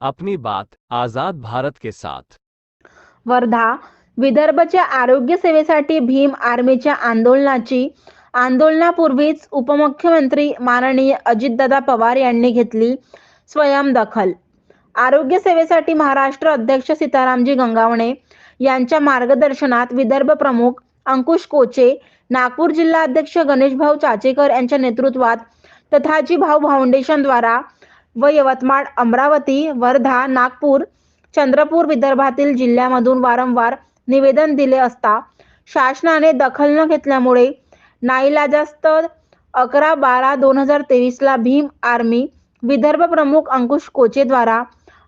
अपनी बात आजाद भारत के साथ। वर्धा विदर्भच्या आरोग्य सेवेसाठी भीम आर्मीच्या आंदोलनाची आंदोलनापूर्वीच उपमुख्यमंत्री माननीय अजितदादा पवार यांनी घेतली स्वयं दखल. आरोग्य सेवेसाठी महाराष्ट्र अध्यक्ष सीतारामजी गंगावणे यांच्या मार्गदर्शनात विदर्भ प्रमुख अंकुश कोचे नागपूर जिल्हा अध्यक्ष गणेशभाऊ चाचेकर यांच्या नेतृत्वात तथाजी भाऊ फाउंडेशनद्वारा व यवतमाळ अमरावती वर्धा नागपूर चंद्रपूर विदर्भातील जिल्ह्यामधून वारंवार निवेदन दिले असता शासनाने दखल न घेतल्यामुळे नाईलाजास्त अकरा बारा दोन हजार तेवीसला भीम आर्मी विदर्भ प्रमुख अंकुश कोचेद्वारा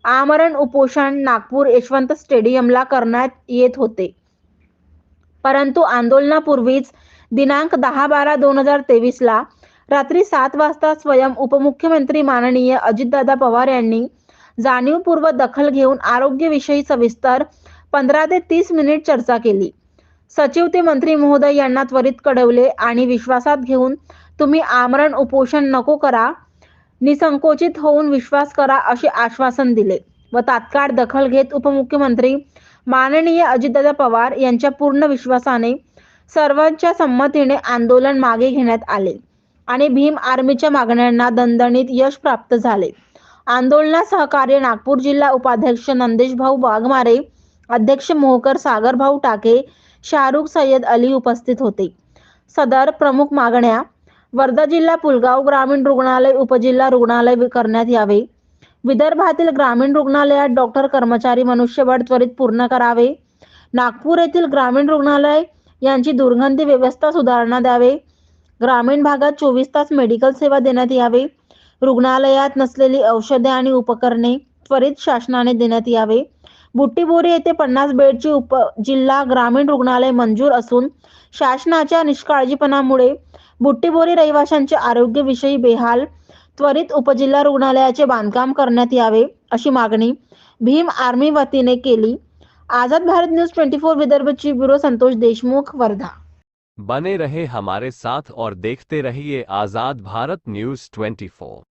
आमरण उपोषण नागपूर यशवंत स्टेडियमला करण्यात येत होते. परंतु आंदोलनापूर्वीच दिनांक दहा बारा दोन हजार तेवीसला रात्री सात वाजता स्वयं उपमुख्यमंत्री माननीय अजितदादा पवार यांनी जाणीवपूर्वक दखल घेऊन आरोग्यविषयी सविस्तर पंधरा ते तीस मिनिट चर्चा केली. सचिव ते मंत्री महोदय यांना त्वरित कळवले आणि विश्वासात घेऊन तुम्ही आमरण उपोषण नको करा निसंकोचित होऊन विश्वास करा असे आश्वासन दिले व तात्काळ दखल घेत उपमुख्यमंत्री माननीय अजितदादा पवार यांच्या पूर्ण विश्वासाने सर्वांच्या संमतीने आंदोलन मागे घेण्यात आले. आणि भीम आर्मीच्या मागण्यांना दणदणीत यश प्राप्त झाले. आंदोलनात सहकार्य नागपूर जिल्हा उपाध्यक्ष नंदेश भाऊ वाघमारे अध्यक्ष मोहकर सागर भाऊ टाके शाहरुख सय्यद अली उपस्थित होते. सदर प्रमुख मागण्या वर्धा जिल्हा पुलगाव ग्रामीण रुग्णालय उपजिल्हा रुग्णालय करण्यात यावे. विदर्भातील ग्रामीण रुग्णालयात डॉक्टर कर्मचारी मनुष्यबळ त्वरित पूर्ण करावे. नागपूर येथील ग्रामीण रुग्णालय यांची दुर्गंधी व्यवस्था सुधारणा द्यावे. ग्रामीण भागात चोवीस तास मेडिकल सेवा देण्यात यावे. रुग्णालयात नसलेली औषधे आणि उपकरणे त्वरित शासनाने देण्यात यावे. बुट्टीबोरी येथे पन्नास बेडची उप जिल्हा ग्रामीण रुग्णालय मंजूर असून शासनाच्या निष्काळजीपणामुळे बुट्टीबोरी रहिवाशांचे आरोग्यविषयी बेहाल त्वरित उपजिल्हा रुग्णालयाचे बांधकाम करण्यात यावे अशी मागणी भीम आर्मी वतीने केली. Azad Bharat news twenty four विदर्भची bureau Santosh Deshmukh Wardha. बने रहे हमारे साथ और देखते रहिए आजाद भारत न्यूज 24